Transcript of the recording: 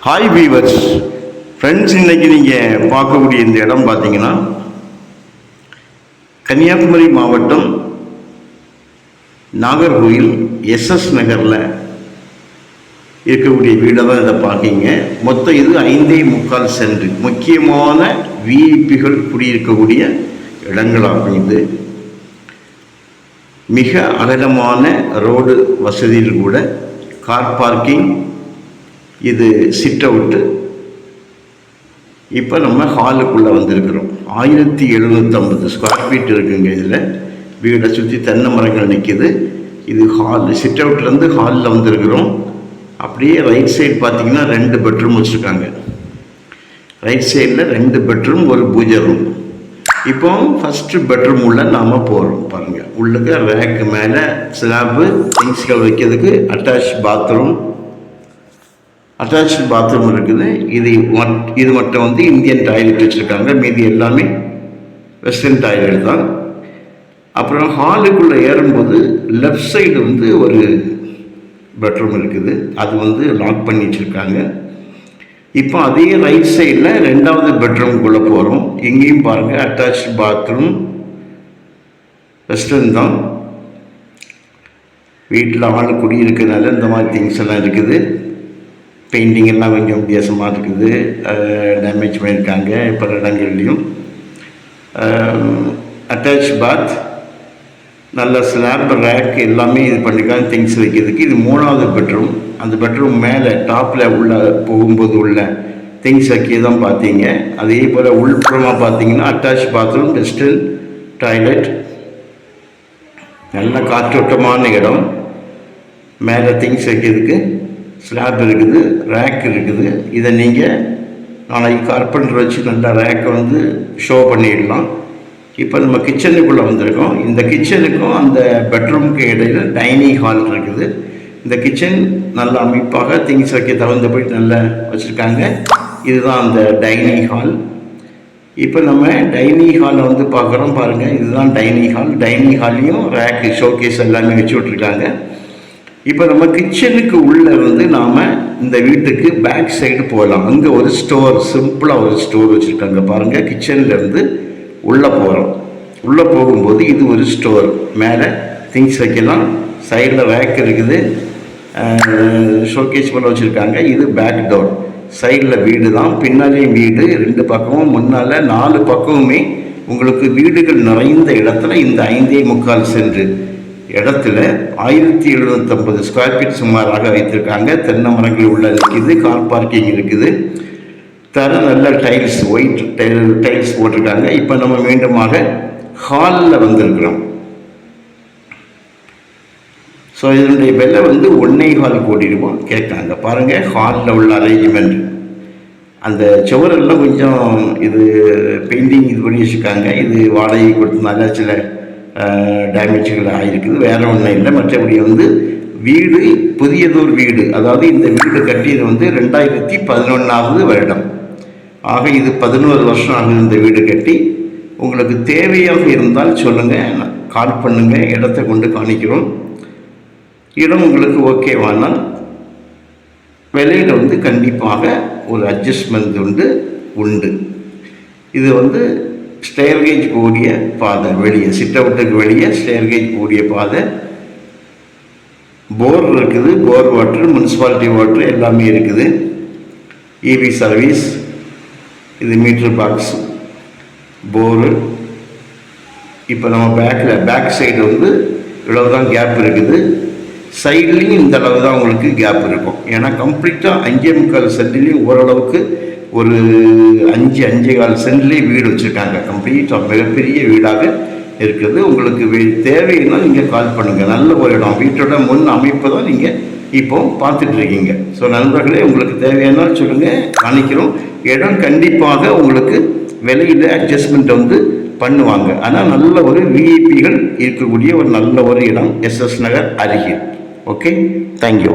Hi viewers friends இன்றைக்கி நீங்கள் பார்க்கக்கூடிய இந்த இடம் பார்த்தீங்கன்னா கன்னியாகுமரி மாவட்டம் நாகர்கோயில் எஸ்எஸ் நகரில் இருக்கக்கூடிய வீடை தான் இதை பார்க்கீங்க. மொத்தம் இது ஐந்தே முக்கால் சென்று முக்கியமான விஐபிகள் குடியிருக்கக்கூடிய இடங்களாகும் இது. மிக அகலமான ரோடு வசதியில் கூட கார் பார்க்கிங் இது சிட் அவுட்டு இப்போ நம்ம ஹாலுக்குள்ளே வந்திருக்கிறோம். ஆயிரத்தி எழுநூற்றம்பது ஸ்கொயர் ஃபீட் இருக்குங்க இதில். வீடை சுற்றி தென்னை மரங்கள் நிற்கிது இது ஹால் சிட் அவுட்லேருந்து ஹாலில் வந்திருக்கிறோம். அப்படியே ரைட் சைடு பார்த்தீங்கன்னா ரெண்டு பெட்ரூம் வச்சுருக்காங்க. ரைட் சைடில் ரெண்டு பெட்ரூம் ஒரு பூஜை ரூம் இப்போ ஃபஸ்ட்டு பெட்ரூம் உள்ள நாம் போகிறோம் பாருங்கள் உள்ளுக்கு ரேக்கு மேலே ஸ்லாப்பு திங்ஸ்கள் வைக்கிறதுக்கு அட்டாச் பாத்ரூம் அட்டாச்சு பாத்ரூம் இருக்குது. இது இது மட்டும் வந்து இந்தியன் டாய்லெட் வச்சுருக்காங்க. மீதி எல்லாமே வெஸ்டர்ன் டாய்லெட் தான். அப்புறம் ஹாலுக்குள்ளே ஏறும்போது லெஃப்ட் சைடு வந்து ஒரு பெட்ரூம் இருக்குது. அது வந்து லாக் பண்ணி வச்சுருக்காங்க. இப்போ அதே ரைட் சைடில் ரெண்டாவது பெட்ரூம்குள்ளே போகிறோம் எங்கேயும் பாருங்கள் அட்டாச் பாத்ரூம் வெஸ்டர்ன் தான். வீட்டில் ஆள் குடியிருக்கிறதுனால இந்த மாதிரி திங்ஸ் எல்லாம் இருக்குது. பெயிண்டிங் எல்லாம் கொஞ்சம் வித்தியாசமாக இருக்குது. டேமேஜ் பண்ணியிருக்காங்க பல இடங்கள்லையும். அட்டாச் பாத் நல்ல ஸ்லாப் ரேக் எல்லாமே இது பண்ணிக்காங்க திங்ஸ் வைக்கிறதுக்கு. இது மூணாவது பெட்ரூம் அந்த பெட்ரூம் மேலே டாப்பில் உள்ள போகும்போது உள்ள திங்ஸ் வைக்க தான் பார்த்தீங்க. அதே போல் உள்புறமாக பார்த்தீங்கன்னா அட்டாச் பாத்ரூம் வெஸ்டர்ன் டாய்லெட் நல்ல காற்றோட்டமான இடம். மேலே திங்ஸ் வைக்கிறதுக்கு. ஸ்லாப் இருக்குது ரேக் இருக்குது. இதை நீங்கள் நாளைக்கு கார்பெண்டர் வச்சு நல்லா ரேக்கை வந்து ஷோ பண்ணிடலாம். இப்போ நம்ம கிச்சனுக்குள்ளே வந்திருக்கோம். இந்த கிச்சனுக்கும் அந்த பெட்ரூமுக்கு இடையில் டைனிங் ஹால் இருக்குது. இந்த கிச்சன் நல்ல அமைப்பாக திங்ஸ் வைக்க தகுந்தபடி நல்லா வச்சுருக்காங்க. இதுதான் அந்த டைனிங் ஹால் இப்போ நம்ம டைனிங் ஹாலை வந்து பார்க்குறோம். பாருங்கள் இதுதான் டைனிங் ஹால் டைனிங் ஹால்லையும் ரேக்கு ஷோகேஸ் எல்லாமே வச்சு விட்ருக்காங்க இப்போ நம்ம கிச்சனுக்கு உள்ளே வந்து நாம் இந்த வீட்டுக்கு பேக் சைடு போகலாம். அங்கே ஒரு ஸ்டோர் சிம்பிளாக ஒரு ஸ்டோர் வச்சுருக்காங்க. பாருங்கள் கிச்சன்லேருந்து உள்ளே போகிறோம் உள்ளே போகும்போது இது ஒரு ஸ்டோர் மேலே திங்ஸ் வைக்கலாம். சைடில் ரேக் இருக்குது. ஷோகேஸ் பண்ண வச்சுருக்காங்க. இது பேக் டோர் சைடில் வீடு தான். பின்னாலேயும் வீடு. ரெண்டு பக்கமும் முன்னால் நாலு பக்கமுமே உங்களுக்கு வீடுகள் நிறைந்த இடத்துல இந்த ஐந்தே முக்கால் சென்று இடத்துல ஆயிரத்தி எழுநூற்றம்பது ஸ்கொயர் ஃபீட் சுமாராக வைத்திருக்காங்க. தென்னை மரங்கள் உள்ள இருக்குது கார் பார்க்கிங் இருக்குது. தர நல்ல டைல்ஸ் ஒயிட் டைல் டைல்ஸ் போட்டிருக்காங்க. இப்போ நம்ம மீண்டுமாக ஹாலில் வந்திருக்கிறோம். ஸோ இதனுடைய விலை வந்து ஒன்னே ஹால் கோடி ரூபாய் கேட்குறாங்க பாருங்கள் ஹாலில் உள்ள அரேஞ்ச்மெண்ட் அந்த சுவரெல்லாம் கொஞ்சம் இது பெயிண்டிங் இது பண்ணி வச்சுருக்காங்க. இது வாடகை கொடுத்தனால சில டேமேஜ்கள் ஆகிருக்குது வேறு ஒன்றும் இல்லை. மற்றபடி வந்து வீடு புதியதொரு வீடு. அதாவது இந்த வீடு கட்டியது வந்து ரெண்டாயிரத்தி பதினொன்றாவது வருடம். ஆக இது பதினோரு வருஷம் ஆகுது இந்த வீடு கட்டி உங்களுக்கு தேவையாக இருந்தால் சொல்லுங்கள் கால் பண்ணுங்கள் இடத்த கொண்டு காணிக்கிறோம். இடம் உங்களுக்கு ஓகேவானால் விலையில் வந்து கண்டிப்பாக ஒரு அட்ஜஸ்ட்மெண்ட் உண்டு உண்டு. இது வந்து ஸ்டேர்கேஜ் கூடிய பாதை வெளியே சிட் அவுட்டுக்கு வெளியே ஸ்டேர்கேஜ் கூடிய பாதை. போர் இருக்குது போர் வாட்டர் முனிசிபாலிட்டி வாட்டர் எல்லாமே இருக்குது. இபி சர்வீஸ் இது மீட்ரு பாக்ஸ் போரு இப்போ நம்ம பேக்கில் பேக் சைடு வந்து இவ்வளவு தான் கேப் இருக்குது சைட்லேயும் இந்த அளவு தான் உங்களுக்கு கேப் இருக்கும். ஏன்னா கம்ப்ளீட்டாக அஞ்சே முக்கால் சென்ட்லேயும் ஓரளவுக்கு ஒரு அஞ்சு அஞ்சே கால் சென்ட்லேயே வீடு வச்சுருக்காங்க. கம்ப்ளீட்டாக மிகப்பெரிய வீடாக இருக்குது. உங்களுக்கு தேவைன்னா நீங்கள் கால் பண்ணுங்கள் நல்ல ஒரு இடம். வீட்டோட முன் அமைப்பு தான் நீங்கள் இப்போ பார்த்துட்ருக்கீங்க. ஸோ நண்பர்களே உங்களுக்கு தேவையான சொல்லுங்கள் காணிக்கிறோம். இடம் கண்டிப்பாக உங்களுக்கு விலையில் அட்ஜஸ்ட்மெண்ட் வந்து பண்ணுவாங்க. ஆனால் நல்ல ஒரு விஐபிகள் இருக்கக்கூடிய ஒரு நல்ல ஒரு இடம் எஸ்எஸ் நகர் அருகில் ஓகே தேங்க்யூ